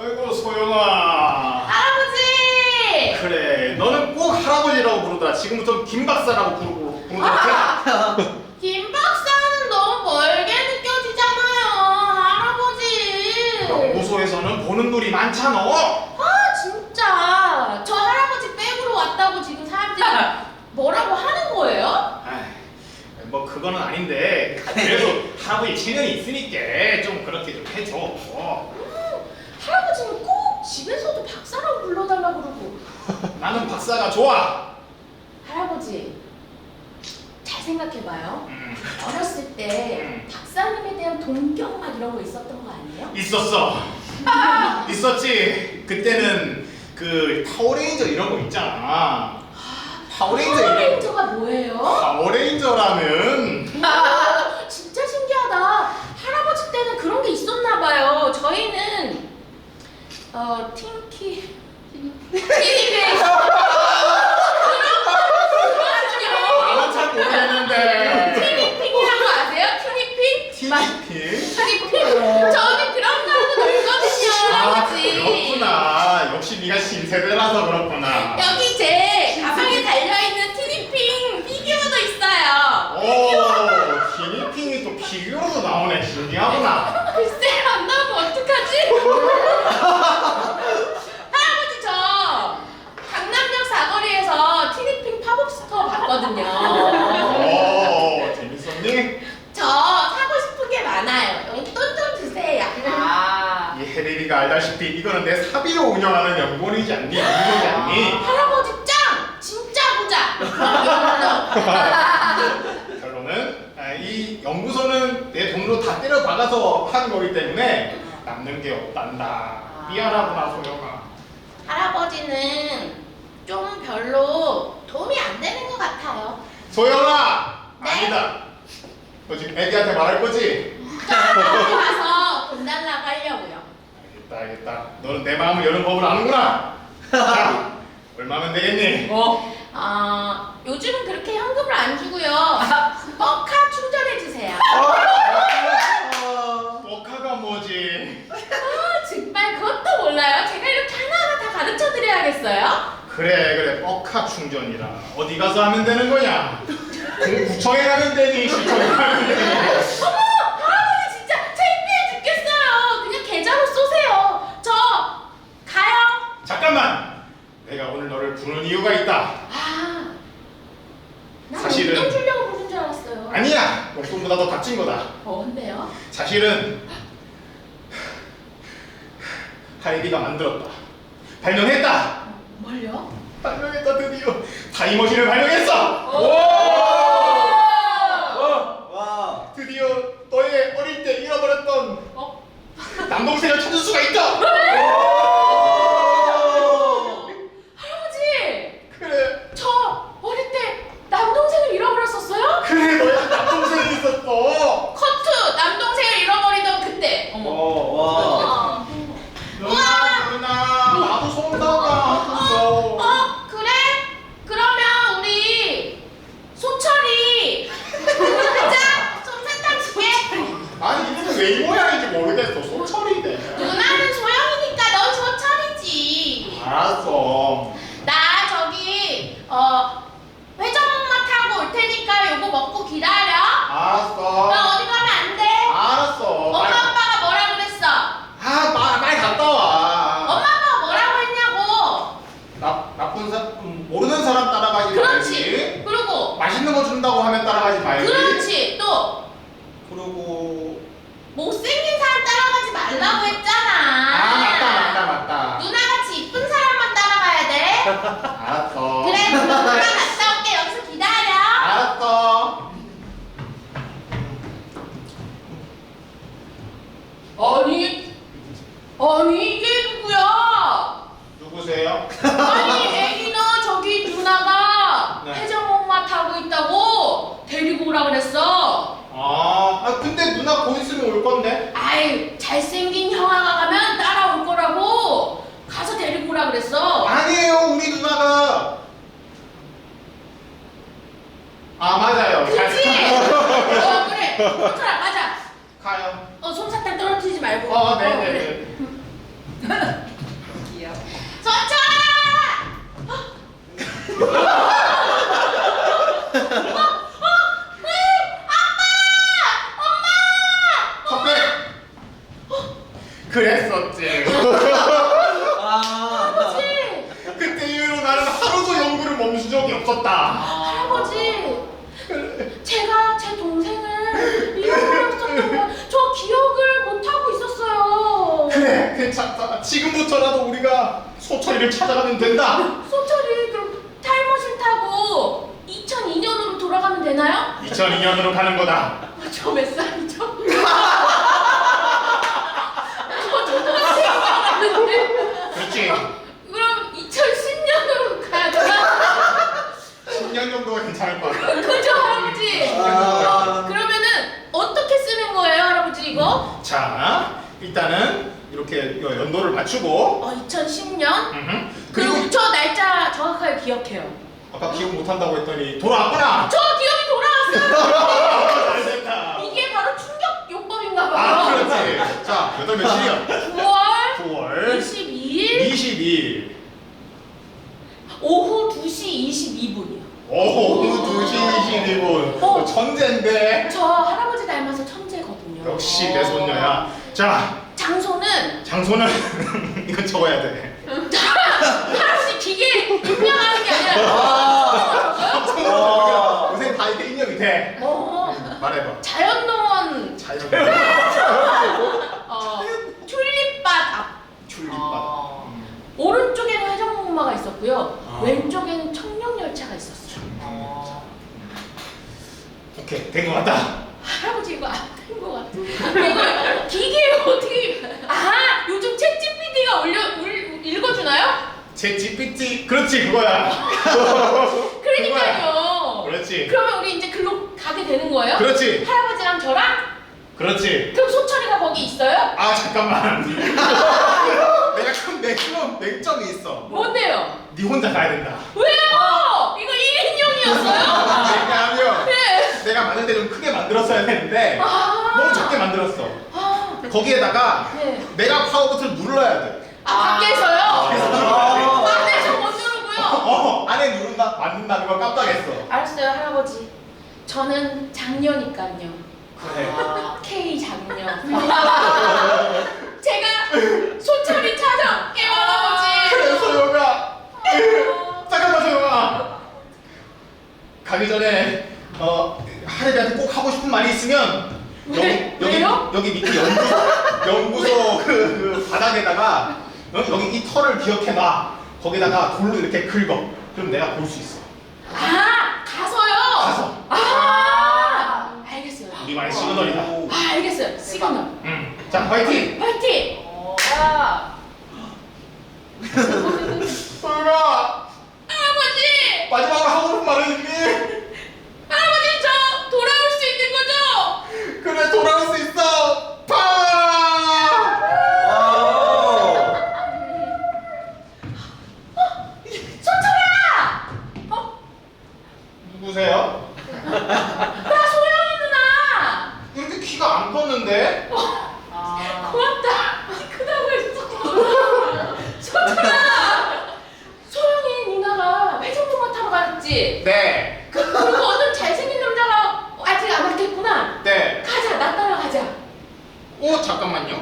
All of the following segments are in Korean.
아이고 소영아. 할아버지! 그래, 너는 꼭 할아버지라고 부르더라. 지금부터 김 박사라고 부르고 부르더라. 김 박사는 너무 멀게 느껴지잖아요, 할아버지. 연구소에서는 보는 눈이 많잖아. 아 진짜 저 할아버지 백으로 왔다고 지금 사람들이 뭐라고 하는 거예요? 아이, 뭐 그거는 아닌데 그래도 할아버지 체면이 있으니까 좀 그렇게 좀 해줘. 집에서도 박사라고 불러달라고 그러고 나는 박사가 좋아. 할아버지 잘 생각해봐요. 음, 어렸을 때 음. 박사님에 대한 동경 막 이런 거 있었던 거 아니에요? 있었어. 있었지. 그때는 그 파워레인저 이런 거 있잖아. 파워레인저 이런 거. 파워레인저가 뭐예요? 파워레인저라는 아, 진짜 신기하다. 할아버지 때는 그런 게 있었나 봐요. 저희는 어 틴키 잘 모르겠는데. 티니핑이라고 아세요? 티니핑? 티니핑? 티니핑. 저는 그런 거 하고 놀거든요, 아 할아버지. 그렇구나. 역시 네가 신세대라서 그렇구나. 여기 제 가방에 달려있는 티니핑 피규어도 있어요. 오, 티니핑이 또 피규어로 나오네. 신기하구나. 글쎄 안 나오면 어떡하지? 할아버지 저 강남역 사거리에서 티니핑 팝업 오, 재밌었니? 저 사고 싶은 게 많아요. 용돈 좀 주세요. 아. 이 혜리리가 알다시피 이거는 내 사비로 운영하는 연구원이지 않니? 연구원이지 않니? 할아버지 짱! 진짜 부자! 결론은 아, 이 연구소는 내 돈으로 다 때려 박아서 한 거기 때문에 남는 게 없단다. 미안하구나 소영아. 할아버지는 좀 별로 도움이 안 되는 것 같아요. 소영아 네? 아니다. 너 지금 애기한테 말할 거지? 어디 가서 돈 달라고 하려고요. 알겠다 알겠다. 너는 내 마음을 여는 법을 아는구나. 자, 얼마면 되겠니? 어. 아 요즘은 그렇게 현금을 안 주고요. 뻑카 충전해 주세요. 버카가 뭐지? 아 정말 그것도 몰라요. 제가 이렇게 하나하나 다 가르쳐 드려야겠어요. 그래 그래 버카 충전이라 어디 가서 하면 되는 거냐? 구청에 가면 되니 시청에 가면 되니 어머 할아버지 진짜 창피해 죽겠어요. 그냥 계좌로 쏘세요. 저 가요. 잠깐만 내가 오늘 너를 부른 이유가 있다 아, 난 사실은- 용돈 주려고 부른 줄 알았어요. 아니야 용돈보다 더 닥친 거다 뭔데요? 사실은 하이비가 만들었다 발명했다 뭘요? 발명했다 드디어. 타임머신을 발명했어! 와. 드디어 너의 어릴 때 잃어버렸던 어? 남동생을 찾을 수가 있다 할아버지, 그래 저 어릴 때 남동생을 잃어버렸었어요? 그래 너의 남동생이 있었어 커트 남동생을 잃어버리던 그때. 어머. 와. 어, 누나 누나 나도 손다가 어, 어, 그래? 그러면 우리 소철이 하자. 솜사탕 줄게. 아니 이름이 왜 이 모양인지 모르겠어 소철이네 누나는 소영이니까 넌 소철이지. 알았어 나 저기 어 회전목마 타고 올 테니까 요거 먹고 기다려. 알았어 나 어디 가면 안 돼. 알았어 엄마 빨리 아빠가 뭐라 그랬어? 아 빨리, 빨리 갔다 와 엄마 아빠가 뭐라고 했냐고. 나, 나쁜 사 음, 모르는 사람 따라가지 그렇지. 말지 그리고 맛있는 거 준다고 하면 따라가지 말지 그렇지 또 그리고 못생긴 사람 따라가지 말라고 했잖아. 아 맞다 맞다 맞다 누나같이 이쁜 사람만 따라가야 돼. 알았어 그래 그럼 누나 갔다 올게 여기서 기다려. 알았어 아니 아니 이게 누구야? 누구세요? 아니 애기는 저기 누나가 네. 회전목마 타고 있다고 데리고 오라 그랬어. 아, 아 근데 누나 곧 있으면 올 건데 아이 잘생긴 형아가 가면 따라올 거라고 가서 데리고 오라 그랬어. 아니에요 우리 누나가 아 맞아요 그지? 어 그래. 그렇더라 맞아. 가요 어 솜사탕 떨어뜨리지 말고. 어 네네네 했었지. 아. 할아버지, 그때 이후로 나는 하루도 연구를 멈춘 적이 없었다. 할아버지, 제가 제 동생을 잃어버렸었던 거저 기억을 못 하고 있었어요. 그래, 괜찮다. 지금부터라도 우리가 소철이를 찾아가면 된다. 소철이 그럼 타임머신 타고 2002년으로 돌아가면 되나요? 2002년으로 가는 거다. 아, 저몇 살이죠? 저 초등학생이었는데 그렇지. 그럼 2010년으로 가야 되나? 10년 정도가 괜찮을 것 같다. 그죠 할아버지? 아. 그러면은 어떻게 쓰는 거예요 할아버지 이거? 자, 일단은 이렇게 연도를 맞추고, 어 2010년? 음흠. 그리고 그리고 저 날짜 정확하게 기억해요 아까 기억 못한다고 했더니 돌아왔구나. 저 기억이 돌아왔어요 잘 됐다. 이게 바로 충격 요법인가 봐요 아, 그렇지. 자, 몇월 며칠이요? 9월 9월 22일 22일. 오후 2시 22분이요 오후 2시 22분. 어. 천재인데. 저 할아버지 닮아서 천재거든요 역시 내 손녀야. 자, 장소는 이거 적어야 돼. 할아버지 기계 입력하는 게 아니라 아. 와. 요새 다 이렇게 입력이 돼. 어, 말해봐. 자연농원 자연. 어, 튤립밭 앞 출입받. 아. 오른쪽에는 회전목마가 있었고요 아. 왼쪽에는 청룡열차가 있었어요 아. 오케이, 된것 같다. 할아버지 이거 안된것 같아 이거 기계를 어떻게 아 요즘 챗 GPT가 올려 울, 제 GPT, 그렇지 그거야. 그러니까요 그렇지. 그러면 우리 이제 글로 가게 되는 거예요? 그렇지. 할아버지랑 저랑? 그렇지. 그럼 소철이가 거기 있어요? 아 잠깐만. 내가 큰 맥점 맥점이 있어. 뭔데요? 네 혼자 가야 된다. 왜요? 이거 1인용이었어요? 왜냐하면 네. 내가 만들 때좀 크게 만들었어야 했는데 아. 너무 적게 만들었어. 아, 거기에다가 네. 내가 파워 버튼을 눌러야 돼. 아, 밖에서요? 아. 안에서 못 누르고요. 어 안에 누른다 맞는다는 걸 깜빡했어. 알았어요, 할아버지. 저는 장녀니까요. 그래. K 장녀. 제가 소철이 찾아올게요, 할아버지. 그래 소영아. 잠깐만 소영아. 가기 전에 어 하늘이한테 꼭 하고 싶은 말이 있으면 여기 왜? 여기 왜요? 여기 밑에 연구소 연구소 그, 그 바닥에다가 어, 여기 이 털을 기억해놔. 거기다가 돌로 이렇게 긁어. 그럼 내가 볼 수 있어. 아, 가서요? 가서. 아, 알겠어요. 우리만의 시그널이다. 아, 알겠어요. 시그널. 음. 자 화이팅. 화이팅! 야. 소영아 할아버지! 마지막으로 하고 싶은 말은 있니? 할아버지, 저 돌아올 수 있는 거죠? 그래 돌아올 수 있어. 파워. 와우. 소철아! 어? 누구세요? 나 소영이 누나! 이렇게 키가 안 컸는데? 아. 고맙다. 키 크다고 했어. 소철아! 소영이 누나가 회전목마 타러 갔지? 네. 그, 그리고 어떤 잘생긴 남자가 아직 안 왔겠구나. 네. 가자, 나 따라가자. 오 잠깐만요.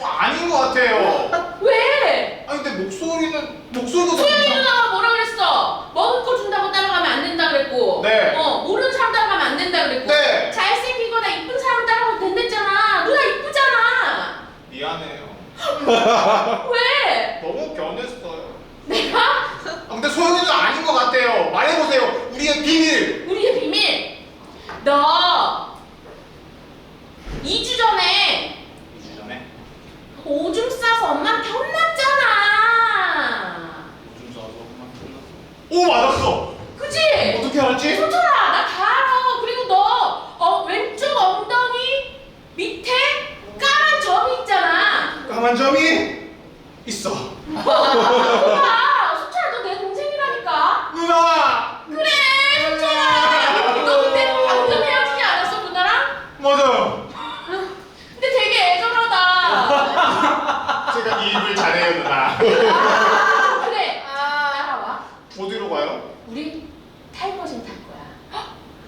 어, 아닌 것 같아요. 왜? 아니 근데 목소리는 목소리도 더 소영이 이상. 누나가 뭐라 그랬어? 먹을 거 준다고 따라가면 안 된다 그랬고. 네. 어, 모르는 사람 따라가면 안 된다 그랬고. 네. 잘생기거나 이쁜 사람 따라가면 된댔잖아. 누나 이쁘잖아. 미안해요. 왜? 너무 변했어요. 내가? 아, 근데 소영이는 아닌 것 같아요. 말해보세요. 우리의 비밀. 우리의 비밀. 너 2주 전에 2주 전에 오줌 싸서 엄마한테 혼났잖아. 오줌 싸서 엄마 끝났어. 오 맞았어. 그지? 어떻게 알았지? 소철아. 그리고 너 어, 왼쪽 엉덩이 밑에 까만 점이 까만 점이 있어. 봐, 소철아, 너내 동생이라니까. 누나. 그래, 소철아. 너 그때 방금 헤어지지 않았어, 누나랑? 맞아요. 근데 되게 애절하다. 제가 이 일을 잘해요 누나. 아, 그래. 따라와. 어디로 가요? 우리 타임머신 탈 거야.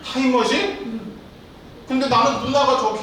타임머신? 음. 근데 나는 누나가 저기.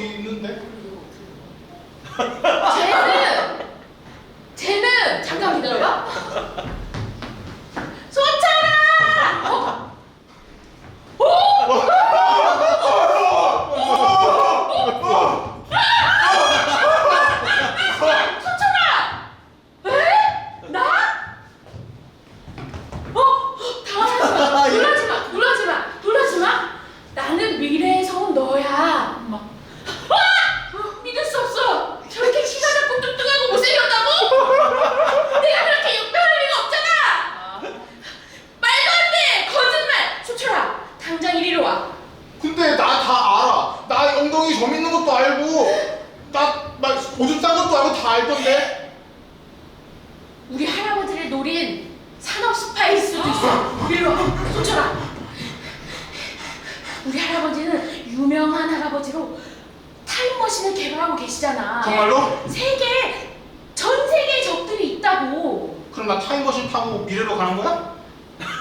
세계 전 세계 적들이 있다고. 그럼 나 타임머신 타고 미래로 가는 거야?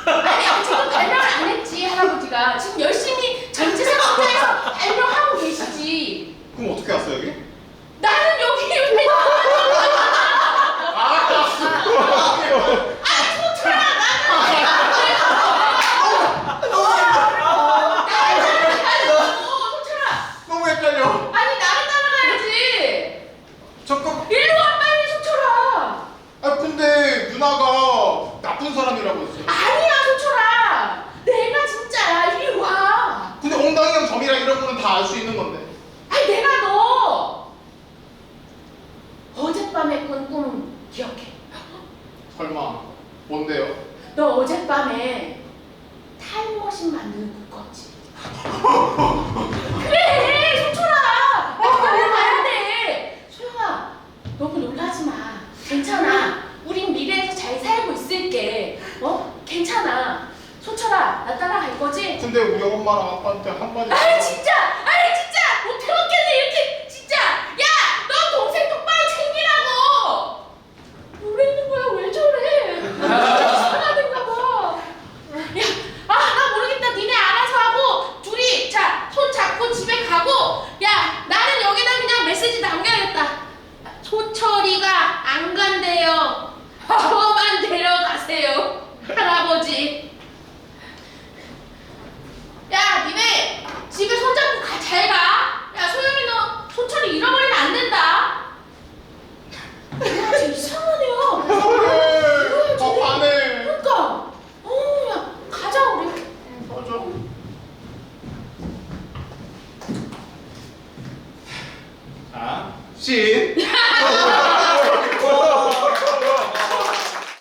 아니 아직은 발명을 안 했지 할아버지가 지금 열심히 전지사 국가에서 발명하고 계시지. 그럼 어떻게 왔어 여기? 나는 여기 왜 나? 뭔데요? 너 어젯밤에 타임머신 만드는 꿈 꿨지? 그래 소철아 어, 오늘 가야 돼 소영아 너무 놀라지 마 괜찮아 우린 미래에서 잘 살고 있을게 어? 괜찮아 송초라, 나 따라갈 거지? 근데 우리 엄마랑 아빠한테 한마디. 아 진짜